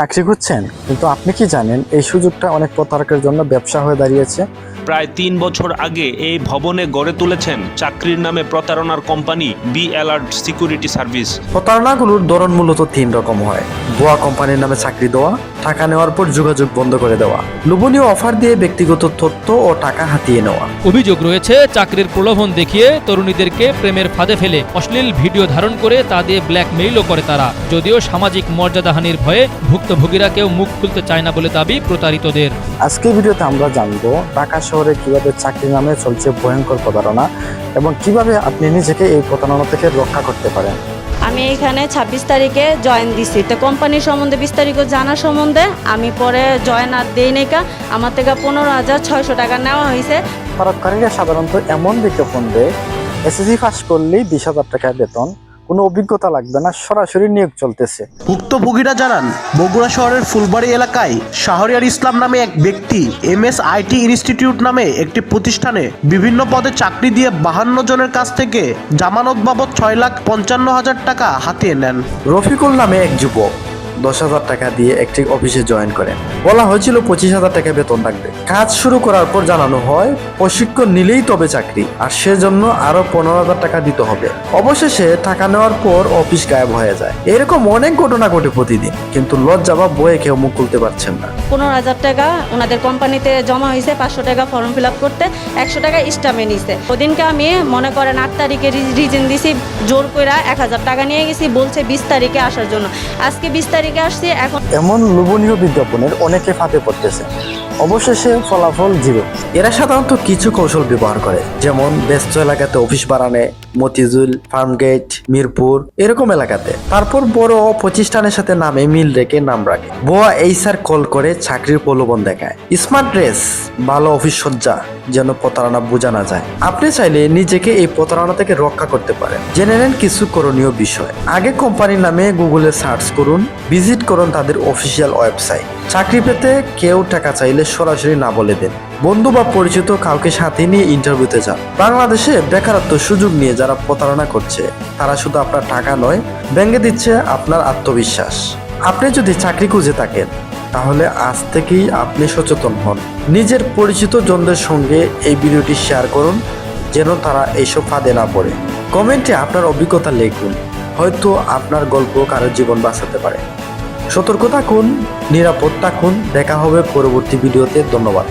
চাকরি করছেন কিন্তু আপনি কি জানেন এই সুযোগটা অনেক প্রতারকের জন্য ব্যবসা হয়ে দাঁড়িয়েছে। প্রায় তিন বছর আগে এই ভবনে গড়ে তুলেছেন চাকরির নামে প্রতারণার company be alert security service. প্রতারণাগুলোর ধরন মূলত তিন রকম হয়। ভুয়া কোম্পানির নামে চাকরি দেওয়া টাকা নেওয়ার পর যোগাযোগ বন্ধ করে দেওয়া লোভনীয় অফার দিয়ে ব্যক্তিগত তথ্য ও টাকা হাতিয়ে নেওয়া। অভিযোগ রয়েছে চাকরির প্রলোভন দেখিয়ে তরুণীদেরকে প্রেমের ফাঁদে ফেলে অশ্লীল ভিডিও ধারণ করে তা দিয়ে ব্ল্যাকমেইলও করে তারা। যদিও সামাজিক মর্যাদাহানির ভয়ে ভুক্তভোগীরা কেউ মুখ খুলতে চায় না বলে দাবি প্রতারিতদের। আজকের ভিডিওতে আমরা জানব ঢাকা শহরে কীভাবে চাকরির নামে চলছে ভয়ঙ্কর প্রতারণা এবং কীভাবে আপনি নিজেকে এই প্রতারণা থেকে রক্ষা করতে পারেন? আমি এখানে ছাব্বিশ তারিখে জয়েন দিছি। তো কোম্পানির সম্বন্ধে বিস্তারিত জানার সম্বন্ধে আমি পরে জয়েন আর দিই নাইকা আমার থেকে পনেরো হাজার ছয়শো টাকা নেওয়া হয়েছে। প্রতারককারীরা সাধারণত এমন বিজ্ঞাপন দেয় এসএসসি পাস করলেই বিশ হাজার টাকা বেতন কোনো অভিজ্ঞতা লাগবে না সরাসরি নিয়োগ চলতেছে। ভুক্তভোগীরা জানান বগুড়া শহরের ফুলবাড়ি এলাকায় শাহরিয়ার ইসলাম নামে এক ব্যক্তি এম এস আইটি ইনস্টিটিউট নামে একটি প্রতিষ্ঠানে বিভিন্ন পদে চাকরি দিয়ে বাহান্ন জনের কাছ থেকে জামানত বাবদ ছয় লাখ পঞ্চান্ন হাজার টাকা হাতিয়ে নেন। রফিকুল নামে এক যুবক। দশ হাজার টাকা দিয়ে একটি অফিসে জয়েন করেন। বলা হয়েছিল পঁচিশ হাজার টাকা বেতন থাকবে। কাজ শুরু করার পর জানানো হয়, প্রশিক্ষণ নিলেই তবে চাকরি, আর সেজন্য আরও পনেরো হাজার টাকা দিতে হবে। অবশেষে টাকা নেওয়ার পর অফিস গায়েব হয়ে যায়। এরকম অনেক ঘটনা ঘটে প্রতিদিন, কিন্তু লজ্জা বা বয়ে কেউ মুখ খুলতে পারছেন না। পনেরো হাজার টাকা ওনাদের কোম্পানিতে জমা হয়েছে, পাঁচশো টাকা ফর্ম ফিল আপ করতে, একশো টাকা স্টামে নিছে। ওদিনকে আমি মনে করেন আট তারিখে রিজেন দিছি, জোর করে এক হাজার টাকা নিয়ে গেছি, বলছে বিশ তারিখে আসার জন্য। আজকে বিশ তারিখে আসছি, এখন এমন লোভনীয় বিজ্ঞাপনের অনেকে ফাঁদে পড়তেছে। অবশেষে ফলাফল জিরো। এরা সাধারণত কিছু কৌশল ব্যবহার করে, যেমন ব্যস্ত এলাকাতে অফিস বাড়ানে মতিঝুল, ফার্মগেট, মিরপুর, এরকম এলাকাতে। তারপর বড় প্রতিষ্ঠানের সাথে নামে মিল রেখে নাম রাখে। বোয়া এইসার কল করে চাকরির প্রলোভন দেখায়। স্মার্ট ড্রেস, ভালো অফিস সজ্জা যেন প্রতারণা বোঝা না যায়। আপনি চাইলে নিজেকে এই প্রতারণা থেকে রক্ষা করতে পারেন। জেনে নেন কিছু করণীয় বিষয়। আগে কোম্পানির নামে গুগলে সার্চ করুন, ভিজিট করুন তাদের অফিসিয়াল ওয়েবসাইট। চাকরি পেতে কেউ টাকা চাইলে সরাসরি না বলে দেন। বন্ধু বা পরিচিত কাউকে সাথে নিয়ে ইন্টারভিউতে যান। বাংলাদেশে বেকারত্ব সুযোগ নিয়ে যারা প্রতারণা করছে, তারা শুধু আপনার টাকা নয়, ব্যাঙ্গে দিচ্ছে আপনার আত্মবিশ্বাস। আপনি যদি চাকরি খুঁজে থাকেন তাহলে আজ থেকেই আপনি সচেতন হন। নিজের পরিচিত জনদের সঙ্গে এই ভিডিওটি শেয়ার করুন, যেন তারা এইসব ফাঁদে না পড়ে। কমেন্টে আপনার অভিজ্ঞতা লিখুন, হয়তো আপনার গল্প কারোর জীবন বাঁচাতে পারে। সতর্ক থাকুন, নিরাপদ থাকুন। দেখা হবে পরবর্তী ভিডিওতে। ধন্যবাদ।